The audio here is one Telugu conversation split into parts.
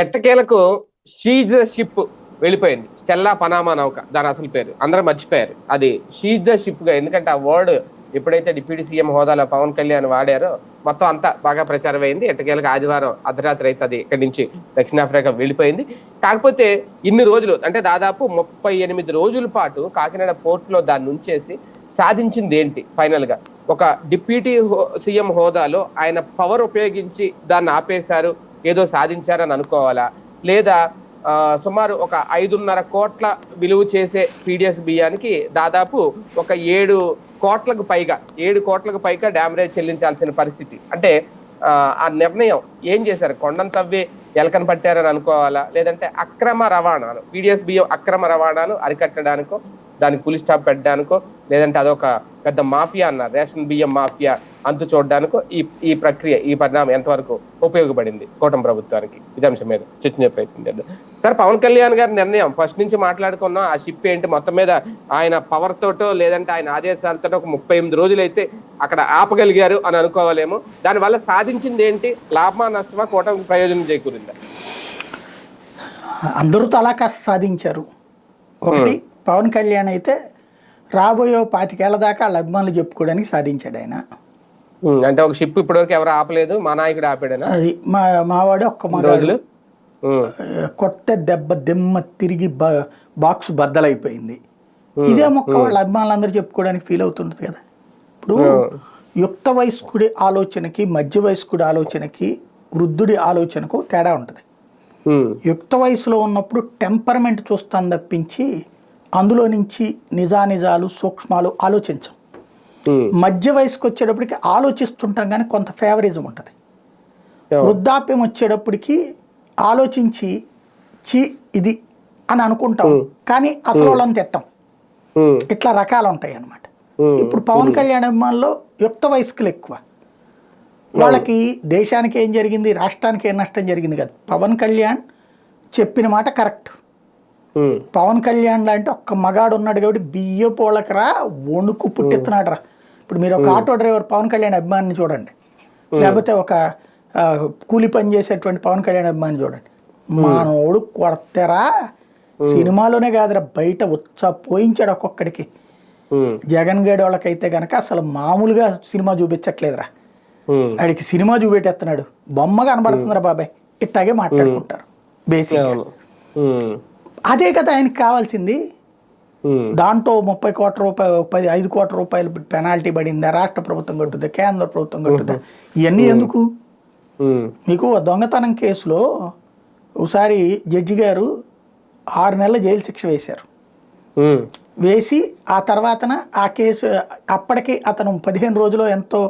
ఎట్టకేలకు షీజ్ షిప్ వెళ్ళిపోయింది. స్టెల్లా పనామా నౌక దాని అసలు పేరు. అందరూ మర్చిపోయారు. అది షీజ్ షిప్గా ఎందుకంటే ఆ వర్డ్ ఎప్పుడైతే డిప్యూటీ సీఎం హోదాలో పవన్ కళ్యాణ్ వాడారో మొత్తం అంతా బాగా ప్రచారం అయింది ఎట్టకేలకు ఆదివారం అర్ధరాత్రి అయితే అది ఇక్కడి నుంచి దక్షిణాఫ్రికా వెళ్ళిపోయింది. కాకపోతే ఇన్ని రోజులు అంటే దాదాపు ముప్పై ఎనిమిది రోజుల పాటు కాకినాడ పోర్టులో దాన్ని ఉంచేసి సాధించింది ఏంటి ఫైనల్గా? ఒక డిప్యూటీ సీఎం హోదాలో ఆయన పవర్ ఉపయోగించి దాన్ని ఆపేశారు. ఏదో సాధించారని అనుకోవాలా? లేదా సుమారు ఒక ఐదున్నర కోట్ల విలువ చేసే పీడిఎస్ బియ్యానికి దాదాపు ఒక ఏడు కోట్లకు పైగా ఏడు కోట్లకు పైగా డ్యామరేజ్ చెల్లించాల్సిన పరిస్థితి. అంటే ఆ, నిర్ణయం ఏం చేశారు? కొండను తవ్వి ఎలకను పట్టారని అనుకోవాలా? లేదంటే అక్రమ రవాణాను పీడిఎస్ బియ్యం అక్రమ రవాణాను అరికట్టడానికో దానికి పులి స్టాప్ పెట్టడానికో లేదంటే అదొక పెద్ద మాఫియా అన్నారు రేషన్ బియ్యం మాఫియా అంతు చూడడానికో ఈ ఈ ప్రక్రియ ఈ పరిణామం ఎంతవరకు ఉపయోగపడింది కూటమి ప్రభుత్వానికి? ఇది అంశం మీద చర్చించే ప్రయత్నం చేద్దాం. సార్ పవన్ కళ్యాణ్ గారి నిర్ణయం ఫస్ట్ నుంచి మాట్లాడుకున్నాం ఆ షిప్ ఏంటి? మొత్తం మీద ఆయన పవర్ తోటో లేదంటే ఆయన ఆదేశాలతో ఒక ముప్పై ఎనిమిది రోజులైతే అక్కడ ఆపగలిగారు అని అనుకోవాలేమో. దానివల్ల సాధించింది ఏంటి? లాభమా నష్టమా? కూటమికి ప్రయోజనం చేకూరిందా? అందరూ తలా కాస్త సాధించారు. ఒకటి పవన్ కళ్యాణ్ అయితే రాబోయే పాతికేళ్ళ దాకా వాళ్ళ అభిమానులు చెప్పుకోవడానికి సాధించాడు ఆయన. అంటే ఒక షిప్ ఇప్పటివరకు ఎవరు ఆపలేదు మా నాయకుడు ఆపాడనా? అది మా మావాడు ఒక్క మగాడు రోజులు? కొట్ట దెబ్బ దెమ్మ తిరిగి బాక్స్ బద్దలైపోయింది. ఇదే మొక్క వాళ్ళ అభిమానులందరూ చెప్పుకోవడానికి ఫీల్ అవుతుంటుంది కదా. ఇప్పుడు యుక్త వయస్కుడి ఆలోచనకి మధ్య వయస్కుడి ఆలోచనకి వృద్ధుడి ఆలోచనకు తేడా ఉంటుంది. యుక్త వయసులో ఉన్నప్పుడు టెంపర్మెంట్ చూస్తాను తప్పించి అందులో నుంచి నిజానిజాలు సూక్ష్మాలు ఆలోచించం. మధ్య వయసుకు వచ్చేటప్పటికి ఆలోచిస్తుంటాం కానీ కొంత ఫేవరిజం ఉంటుంది. వృద్ధాప్యం వచ్చేటప్పటికి ఆలోచించి చి ఇది అని అనుకుంటాం. కానీ అసలు వాళ్ళని తిట్టాం. ఇట్లా రకాలు ఉంటాయి అన్నమాట ఇప్పుడు పవన్ కళ్యాణ్ అభిమానులు యుక్త వయస్కులు ఎక్కువ. వాళ్ళకి దేశానికి ఏం జరిగింది రాష్ట్రానికి ఏం నష్టం జరిగింది కదా. పవన్ కళ్యాణ్ చెప్పిన మాట కరెక్ట్. పవన్ కళ్యాణ్ లాంటి ఒక్క మగాడు ఉన్నాడు కాబట్టి బియ్య పోలకరా వణుకు పుట్టిస్తున్నాడు రా. ఇప్పుడు మీరు ఒక ఆటో డ్రైవర్ పవన్ కళ్యాణ్ అభిమానిని చూడండి. లేకపోతే ఒక కూలి పని చేసేటువంటి పవన్ కళ్యాణ్ అభిమాని చూడండి. మానోడు కొడతారా. సినిమాలోనే కాదురా బయట ఉత్స పోయించాడు ఒక్కొక్కడికి. జగన్ గడి వాళ్ళకైతే కనుక అసలు మామూలుగా సినిమా చూపించట్లేదురా. ఆడికి సినిమా చూపెట్టేస్తున్నాడు. బొమ్మ కనబడుతుందిరా బాబాయ్. ఇట్టాగే మాట్లాడుకుంటారు బేసిక్ అవును. ఉమ్, అదే కదా ఆయనకి కావాల్సింది. దాంట్లో ముప్పై కోట్ల రూపాయలు పది ఐదు కోట్ల రూపాయలు పెనాల్టీ పడిందా? రాష్ట్ర ప్రభుత్వం కట్టుద్దా? కేంద్ర ప్రభుత్వం కట్టుద్దా? ఇవన్నీ ఎందుకు? ఉమ్, మీకు దొంగతనం కేసులో ఒకసారి జడ్జి గారు ఆరు నెలల జైలు శిక్ష వేశారు. వేసి ఆ తర్వాతన ఆ కేసు అప్పటికి అతను పదిహేను రోజులు ఎంతో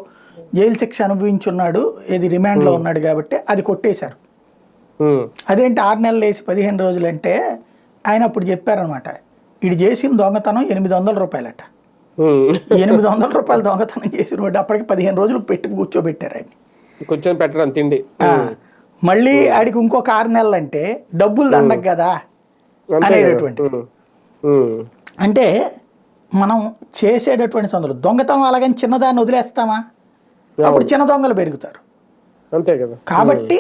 జైలు శిక్ష అనుభవించున్నాడు ఇది రిమాండ్లో ఉన్నాడు కాబట్టి అది కొట్టేశారు. అదేంటి ఆరు నెలలు వేసి పదిహేను రోజులు అంటే ఆయన అప్పుడు చెప్పారనమాట ఇది చేసిన దొంగతనం ఎనిమిది వందల రూపాయలట. ఎనిమిది వందల రూపాయలు దొంగతనం చేసిన వాడు అప్పటికి పదిహేను రోజులు పెట్టి కూర్చోబెట్టారు ఆయన కూర్చొని పెట్టడం తిండి. మళ్ళీ ఆడికి ఇంకొక ఆరు నెలలు అంటే డబ్బులు దండగ కదా. అనేటటువంటిది. అంటే మనం చేసేటటువంటి సందులో దొంగతనం అలాగని చిన్నదాన్ని వదిలేస్తామా? అప్పుడు చిన్న దొంగలు పెరుగుతారు. అంతే కదా. కాబట్టి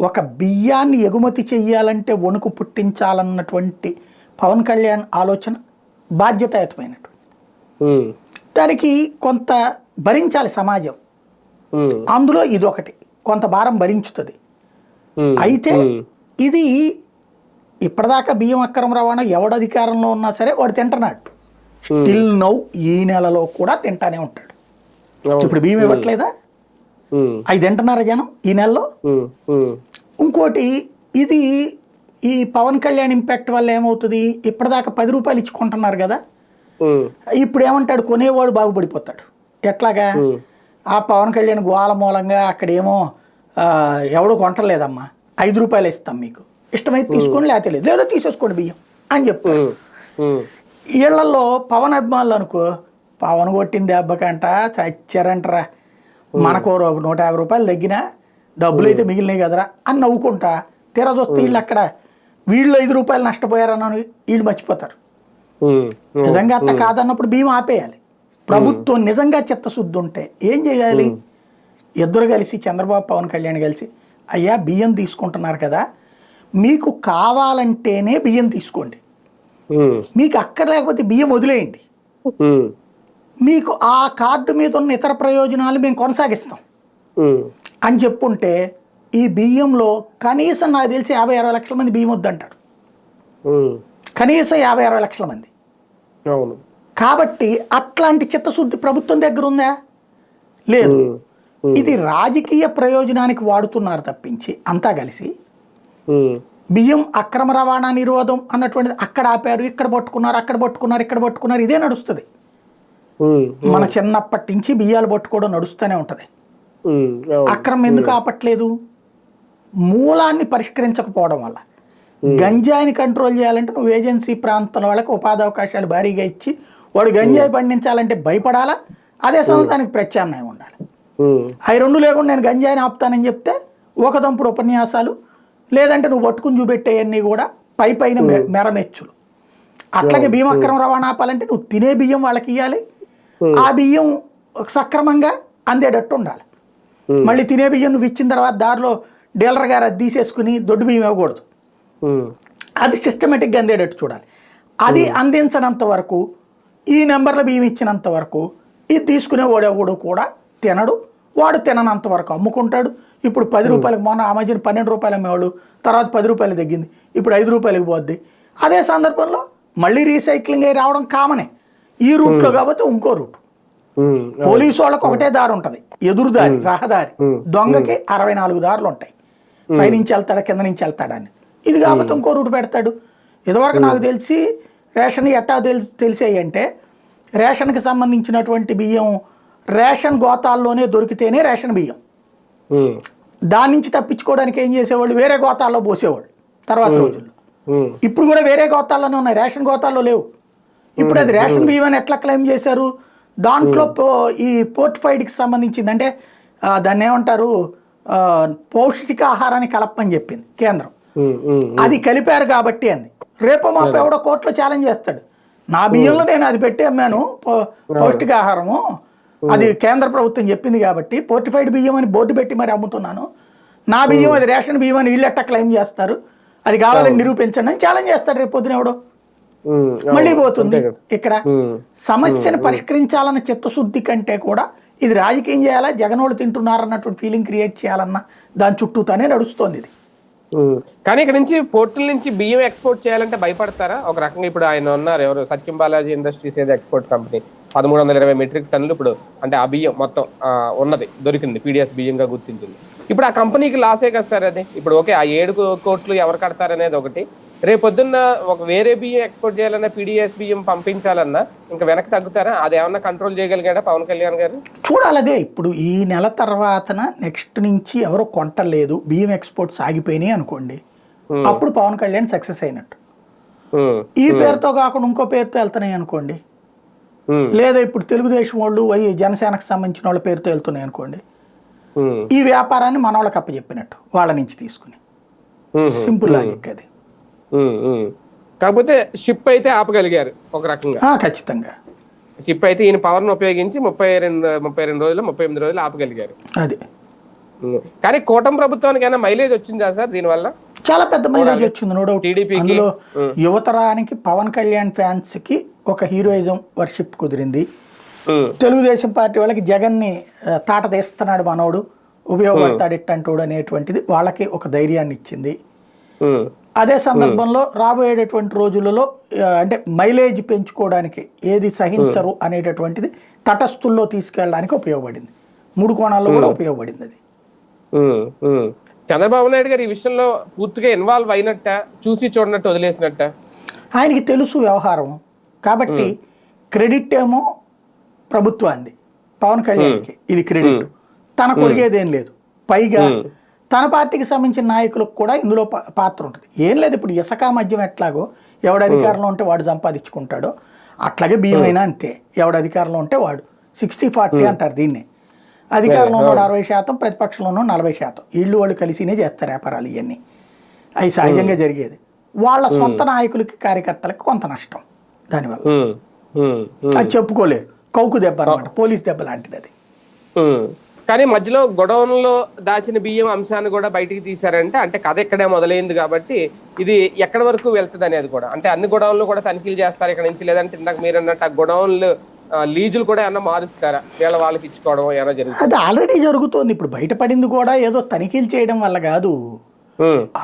ఒక బియ్యాన్ని ఎగుమతి చెయ్యాలంటే వణుకు పుట్టించాలన్నటువంటి పవన్ కళ్యాణ్ ఆలోచన బాధ్యతాయుతమైనటువంటి. దానికి కొంత భరించాలి సమాజం. అందులో ఇదొకటి. కొంత భారం భరించుతుంది. అయితే ఇది ఇప్పటిదాకా బియ్యం అక్రమ రవాణా ఎవడు అధికారంలో ఉన్నా సరే వాడు తింటున్నాడు. స్టిల్ నౌ ఈ నెలలో కూడా తింటానే ఉంటాడు. ఇప్పుడు బియ్యం ఇవ్వట్లేదా? అవి తింటున్నారా జనం ఈ నెలలో? ఇంకోటి ఇది ఈ పవన్ కళ్యాణ్ ఇంపాక్ట్ వల్ల ఏమవుతుంది? ఇప్పటిదాకా పది రూపాయలు ఇచ్చుకుంటున్నారు కదా? ఇప్పుడు ఏమంటాడు? కొనేవాడు బాగుపడిపోతాడు. ఎట్లాగా? ఆ పవన్ కళ్యాణ్ గోల మూలంగా అక్కడేమో ఎవడు కొంటలేదమ్మా. ఐదు రూపాయలు ఇస్తాం మీకు. ఇష్టమైతే తీసుకోండి లేకపోతే లేదు. లేదా తీసేసుకోండి బియ్యం అని ఉమ్, ఇళ్ళలో పవన్ అభిమానులు అనుకో పవన్ కొట్టిన దెబ్బకంట చచ్చారంటరా. మనకు నూట యాభై రూపాయలు తగ్గినా డబ్బులు అయితే మిగిలినాయి కదరా అని నవ్వుకుంటా తీరా చూస్తే వీళ్ళు అక్కడ వీళ్ళు ఐదు రూపాయలు నష్టపోయారని వీళ్ళు మర్చిపోతారు. నిజంగా అట్ట కాదన్నప్పుడు భీమా ఆపేయాలి. ప్రభుత్వం నిజంగా చిత్తశుద్ధి ఉంటే ఏం చేయాలి? ఇద్దరు కలిసి చంద్రబాబు పవన్ కళ్యాణ్ కలిసి అయ్యా బియ్యం తీసుకుంటున్నారు కదా మీకు కావాలంటేనే బియ్యం తీసుకోండి. మీకు అక్కర్లేకపోతే బియ్యం వదిలేయండి. మీకు ఆ కార్డు మీద ఉన్న ఇతర ప్రయోజనాలు మేము కొనసాగిస్తాం. అని చెప్పుంటే ఈ బియ్యంలో కనీసం నాకు తెలిసి యాభై అరవై లక్షల మంది బియ్యం వద్దంటారు. కనీసం యాభై అరవై లక్షల మంది. అవును. కాబట్టి అట్లాంటి చిత్తశుద్ధి ప్రభుత్వం దగ్గర ఉందా? లేదు. ఇది రాజకీయ ప్రయోజనానికి వాడుతున్నారు తప్పించి అంతా కలిసి బియ్యం అక్రమ రవాణా నిరోధం అన్నటువంటిది అక్కడ ఆపారు ఇక్కడ పట్టుకున్నారు అక్కడ పట్టుకున్నారు ఇక్కడ పట్టుకున్నారు ఇదే నడుస్తుంది. మన చిన్నప్పటి నుంచి బియ్యాలు పట్టుకోవడం నడుస్తూనే ఉంటుంది. అక్రమం ఎందుకు ఆపట్లేదు? మూలాన్ని పరిష్కరించకపోవడం వల్ల. గంజాయిని కంట్రోల్ చేయాలంటే నువ్వు ఏజెన్సీ ప్రాంతం వాళ్ళకి ఉపాధి అవకాశాలు భారీగా ఇచ్చి వాడు గంజాయి పండించాలంటే భయపడాలా? అదే దానికి ప్రత్యామ్నాయం ఉండాలి. అవి రెండు లేకుండా నేను గంజాయిని ఆపుతానని చెప్తే ఒక దంపుడు ఉపన్యాసాలు లేదంటే నువ్వు పట్టుకుని చూపెట్టేవన్నీ కూడా పై పైన మెరమెచ్చులు. అట్లాగే బియ్యం అక్రమ రవాణా ఆపాలంటే నువ్వు తినే బియ్యం వాళ్ళకి ఇవ్వాలి ఆ బియ్యం సక్రమంగా అందేటట్టు ఉండాలి. మళ్ళీ తినే బియ్యం నువ్వు ఇచ్చిన తర్వాత దారిలో డీలర్ గారు అది తీసేసుకుని దొడ్డు బియ్యం ఇవ్వకూడదు. అది సిస్టమేటిక్గా అందేటట్టు చూడాలి. అది అందించనంత వరకు ఈ నెంబర్ల బియ్యం ఇచ్చినంత వరకు ఇది తీసుకునే వాడెవడు కూడా తినడు. వాడు తిననంత వరకు అమ్ముకుంటాడు. ఇప్పుడు పది రూపాయలకు మొన్న మధ్యన పన్నెండు రూపాయలు అమ్మేవాళ్ళు తర్వాత పది రూపాయలు తగ్గింది. ఇప్పుడు ఐదు రూపాయలకి పోద్ది. అదే సందర్భంలో మళ్ళీ రీసైక్లింగ్ అయి రావడం కామనే ఈ రూట్లో కాబట్టి ఇంకో రూట్. పోలీసు వాళ్ళకి ఒకటే దారి ఉంటుంది. ఎదురు దారి రహదారి. దొంగకి అరవై నాలుగు దారులు ఉంటాయి. పైనుంచి వెళ్తాడా కింద నుంచి వెళ్తాడా అని. ఇది కాకపోతే ఇంకో రూట్ పెడతాడు. ఇదివరకు నాకు తెలిసి రేషన్ ఎట్టా తెలిసి తెలిసాయి అంటే రేషన్కి సంబంధించినటువంటి బియ్యం రేషన్ గోతాల్లోనే దొరికితేనే రేషన్ బియ్యం. దాని నుంచి తప్పించుకోవడానికి ఏం చేసేవాళ్ళు? వేరే గోతాల్లో పోసేవాళ్ళు తర్వాత రోజుల్లో. ఇప్పుడు కూడా వేరే గోతాల్లోనే ఉన్నాయి. రేషన్ గోతాల్లో లేవు. ఇప్పుడు అది రేషన్ బియ్యం అని ఎట్లా క్లెయిమ్ చేశారు? దాంట్లో పో- ఈ పోర్టిఫైడ్కి సంబంధించింది అంటే దాన్ని ఏమంటారు? ఆ, పౌష్టిక ఆహారాన్ని కలపని చెప్పింది కేంద్రం. అది కలిపారు కాబట్టి అంది. రేపు మాపు ఎవడో కోర్టులో ఛాలెంజ్ చేస్తాడు. నా బియ్యంలో నేను అది పెట్టి అమ్మాను పౌష్టికాహారము. అది కేంద్ర ప్రభుత్వం చెప్పింది కాబట్టి పోర్టిఫైడ్ బియ్యం అని బోర్డు పెట్టి మరి అమ్ముతున్నాను. నా బియ్యం అది రేషన్ బియ్యం అని వీళ్ళు ఎట్టా క్లెయిమ్ చేస్తారు. అది కావాలని నిరూపించండి అని ఛాలెంజ్ చేస్తాడు రేపు పొద్దున ఎవడో. మళ్ళీ. పోతుంది. ఇక్కడ. సమస్యను పరిష్కరించాలన్న చిత్తశుద్ధి కంటే కూడా ఇది రాజకీయం చేయాలా? జగనోళ్ళు తింటున్నారు అన్నటువంటి ఫీలింగ్ క్రియేట్ చేయాలన్న దాని చుట్టూతానే నడుస్తోంది ఇది. కానీ ఇక్కడ నుంచి పోర్టుల నుంచి బియ్యం ఎక్స్పోర్ట్ చేయాలంటే భయపడతారా? ఒక రకంగా ఇప్పుడు ఆయన ఉన్నారు ఎవరు? సత్యం బాలాజీ ఇండస్ట్రీస్ ఏదో ఎక్స్పోర్ట్ కంపెనీ పదమూడు వందల ఇరవై మెట్రిక్ టన్నులు ఇప్పుడు అంటే ఆ బియ్యం మొత్తం ఉన్నది దొరికింది పీడిఎస్ బియ్యంగా గుర్తించింది. ఇప్పుడు ఆ కంపెనీకి లాసే కదా సార్ అది? ఇప్పుడు ఓకే ఆ ఏడు కోట్లు ఎవరు కడతారనేది ఒకటి. రేపొద్దున్న ఒక వేరే బియ్యం ఎక్స్పోర్ట్ చేయాలన్నా పీడిఎస్ బియ్యం పంపించాలన్నా ఇంకా వెనక్కి తగ్గుతారా? అది ఏమన్నా కంట్రోల్ చేయగలిగాడా పవన్ కళ్యాణ్ గారు? చూడాలదే ఇప్పుడు ఈ నెల తర్వాతన నెక్స్ట్ నుంచి ఎవరు కొంటలేదు బియ్యం ఎక్స్పోర్ట్స్ ఆగిపోయినాయి అనుకోండి. అప్పుడు పవన్ కళ్యాణ్ సక్సెస్ అయినట్టు. ఈ పేరుతో కాకుండా ఇంకో పేరుతో వెళ్తున్నాయి అనుకోండి. లేదా ఇప్పుడు తెలుగుదేశం వాళ్ళు వై జనసేనకు సంబంధించిన వాళ్ళ పేరుతో వెళ్తున్నాయి అనుకోండి. ఈ వ్యాపారాన్ని మన వాళ్ళకి అప్పచెప్పినట్టు వాళ్ళ నుంచి తీసుకుని. సింపుల్ లాజిక్ అది. కాకపోతే షిప్ అయితే ఆపగలిగారు ఒక రకంగా. ఖచ్చితంగా. షిప్ అయితే ఈయన పవర్ను ఉపయోగించి ముప్పై రెండు ముప్పై రెండు రోజులు ముప్పై ఎనిమిది రోజులు ఆపగలిగారు. అది. కానీ కూటమి ప్రభుత్వానికి అయినా మైలేజ్ వచ్చిందా సార్ దీనివల్ల? చాలా పెద్ద మైలేజ్ వచ్చింది నో డౌట్ అందులో యువతరానికి పవన్ కళ్యాణ్ ఫ్యాన్స్కి ఒక హీరోయిజం వర్షిప్ కుదిరింది. తెలుగుదేశం పార్టీ వాళ్ళకి జగన్ని ఆ, తాట తీస్తున్నాడు మనోడు ఉపయోగపడతాడు ఇట్టంటోడు అనేటువంటిది వాళ్ళకి ఒక ధైర్యాన్ని ఇచ్చింది అదే సందర్భంలో రాబోయేటటువంటి రోజులలో అంటే మైలేజ్ పెంచుకోవడానికి ఏది సహించరు అనేటటువంటిది తటస్థుల్లో తీసుకెళ్ళడానికి ఉపయోగపడింది. మూడు కోణాల్లో కూడా ఉపయోగపడింది అది. చంద్రబాబు నాయుడు గారు ఈ విషయంలో పూర్తిగా ఇన్వాల్వ్ అయినట్ట చూసి చూడనట్టు వదిలేసినట్ట? ఆయనకి తెలుసు వ్యవహారం. కాబట్టి క్రెడిట్ ఏమో ప్రభుత్వాన్ని పవన్ కళ్యాణ్కి ఇది క్రెడిట్. తన కొరిగేదేం లేదు. పైగా తన పార్టీకి సంబంధించిన నాయకులకు కూడా ఇందులో పాత్ర ఉంటుంది. ఏం లేదు ఇప్పుడు ఇసుక మద్యం ఎట్లాగో ఎవడు అధికారంలో ఉంటే వాడు సంపాదించుకుంటాడో అట్లాగే బియ్యం అయినా అంతే. ఎవడు అధికారంలో ఉంటే వాడు. సిక్స్టీ ఫార్టీ అంటారు దీన్ని. అధికారంలో ఉన్నాడు అరవై శాతం ప్రతిపక్షంలో ఉన్నాడు నలభై శాతం. వీళ్ళు వాళ్ళు కలిసినే చేస్తారు వ్యాపారాలు ఇవన్నీ అవి సహజంగా జరిగేది. వాళ్ళ సొంత నాయకులకి కార్యకర్తలకు కొంత నష్టం దానివల్ల. అది చెప్పుకోలేరు. కౌకు దెబ్బ అనమాట పోలీస్ దెబ్బ లాంటిది అది. కానీ మధ్యలో గొడవన్లో దాచిన బియ్యం అంశాన్ని కూడా బయటికి తీశారంటే అంటే కథ ఇక్కడే మొదలైంది కాబట్టి ఇది ఎక్కడి వరకు వెళ్తుంది అనేది కూడా. అంటే అన్ని గొడవలు కూడా తనిఖీలు చేస్తారు ఇక్కడ నుంచి లేదంటే ఇందాక మీరు అన్నట్టు ఆ గొడవన్లు ఆ, లీజులు కూడా ఏమన్నా మారుస్తారా? వీళ్ళ వాళ్ళకి ఇచ్చుకోవడం ఏమైనా జరుగుతుంది? అది ఆల్రెడీ జరుగుతోంది. ఇప్పుడు బయటపడింది కూడా ఏదో తనిఖీలు చేయడం వల్ల కాదు.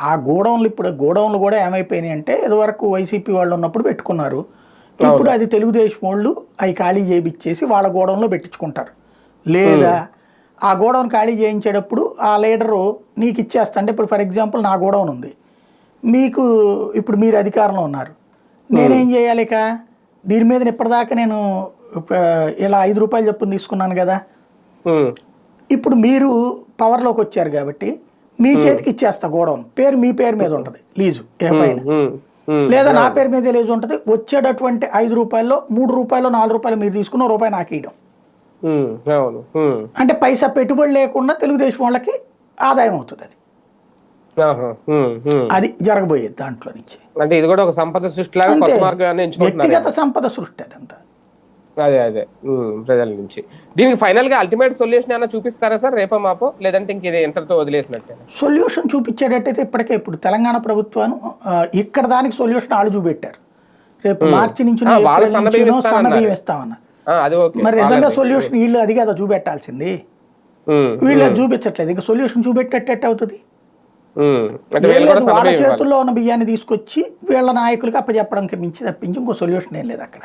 ఆ గోడౌన్లు ఇప్పుడు గోడౌన్లు కూడా ఏమైపోయినాయి అంటే ఇదివరకు వైసీపీ వాళ్ళు ఉన్నప్పుడు పెట్టుకున్నారు. ఇప్పుడు అది తెలుగుదేశం వాళ్ళు అవి ఖాళీ చేయించేసి వాళ్ళ గోడౌన్లో పెట్టించుకుంటారు. లేదా ఆ గోడౌన్ ఖాళీ చేయించేటప్పుడు ఆ లీడరు నీకు ఇచ్చేస్తా అంటే ఇప్పుడు ఫర్ ఎగ్జాంపుల్ నా గోడౌన్ ఉంది. మీకు ఇప్పుడు మీరు అధికారంలో ఉన్నారు. నేనేం చేయాలి ఇక? దీని మీద ఇప్పటిదాకా నేను ఇలా ఐదు రూపాయలు చొప్పున తీసుకున్నాను కదా. ఇప్పుడు మీరు పవర్లోకి వచ్చారు కాబట్టి మీ చేతికి ఇచ్చేస్తా గోడౌన్. పేరు మీ పేరు మీద ఉంటుంది లీజు ఏ పైన. లేదా నా పేరు మీద లీజు ఉంటుంది వచ్చేటటువంటి ఐదు రూపాయల్లో మూడు రూపాయలు నాలుగు రూపాయలు మీరు తీసుకున్న రూపాయి నాకు ఇవ్వడం అంటే పైసా పెట్టుబడి లేకుండా తెలుగుదేశం వాళ్ళకి ఆదాయం అవుతుంది అది. అది జరగబోయేది దాంట్లో నుంచి. అంటే ఇది కూడా ఒక సంపద సృష్టి వ్యక్తిగత సంపద సృష్టి అదంతా అదే అదే. ప్రజల నుంచి. దీనికి ఫైనల్గా అల్టిమేట్ సొల్యూషన్ ఏమైనా చూపిస్తారా సార్ రేపో మాపో? లేదంటే ఇంక ఇది ఇంతటితో వదిలేసినట్టే సొల్యూషన్ చూపించేటట్టయితే ఇప్పటికే ఇప్పుడు తెలంగాణ ప్రభుత్వం ఇక్కడ దానికి సొల్యూషన్ వాళ్ళు చూపెట్టారు. రేపు మార్చి నుంచి సన్నబియ్యం ఇస్తామన్నారు అది ఓకే. మరి నిజంగా సొల్యూషన్ వీళ్ళు అది కదా చూపెట్టాల్సింది. వీళ్ళు చూపించట్లేదు. ఇంకా సొల్యూషన్ చూపెట్టేటట్టు అవుతుంది? వీళ్ళు. చేతుల్లో ఉన్న బియ్యాన్ని తీసుకొచ్చి వీళ్ళ నాయకులకి అప్పచెప్పడానికి మించి తప్పించి ఇంకో సొల్యూషన్ ఏం లేదు అక్కడ.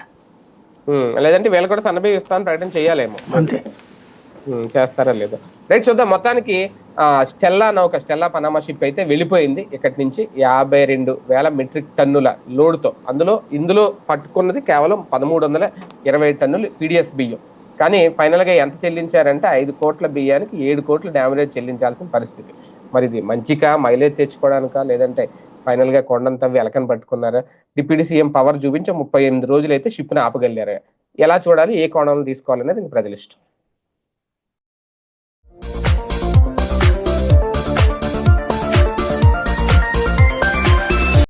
లేదంటే వీళ్ళు కూడా సన్నబియ్యం ఇస్తామని ప్రకటన చేయాలేమో. అంతే. చేస్తారా లేదో. రైట్ చూద్దాం. మొత్తానికి స్టెల్లా నౌక స్టెల్లా పనామా షిప్ అయితే వెళ్ళిపోయింది ఇక్కడి నుంచి యాభై రెండు వేల మెట్రిక్ టన్నుల లోడ్తో. అందులో ఇందులో పట్టుకున్నది కేవలం పదమూడు వందల ఇరవై టన్నులు పీడిఎస్ బియ్యం. కానీ ఫైనల్గా ఎంత చెల్లించారంటే ఐదు కోట్ల బియ్యానికి ఏడు కోట్ల డ్యామరేజ్ చెల్లించాల్సిన పరిస్థితి. మరి ఇది మంచిగా మైలేజ్ తెచ్చుకోవడానికా లేదంటే ఫైనల్గా కొండంత వెలకని పట్టుకున్నారా? డిప్యూటీ సీఎం పవర్ చూపించి ముప్పై ఎనిమిది రోజులు అయితే షిప్ను ఆపగలిగారా. ఎలా చూడాలి ఏ కోణంలో తీసుకోవాలనేది ఇంక ప్రజల ఇష్టం.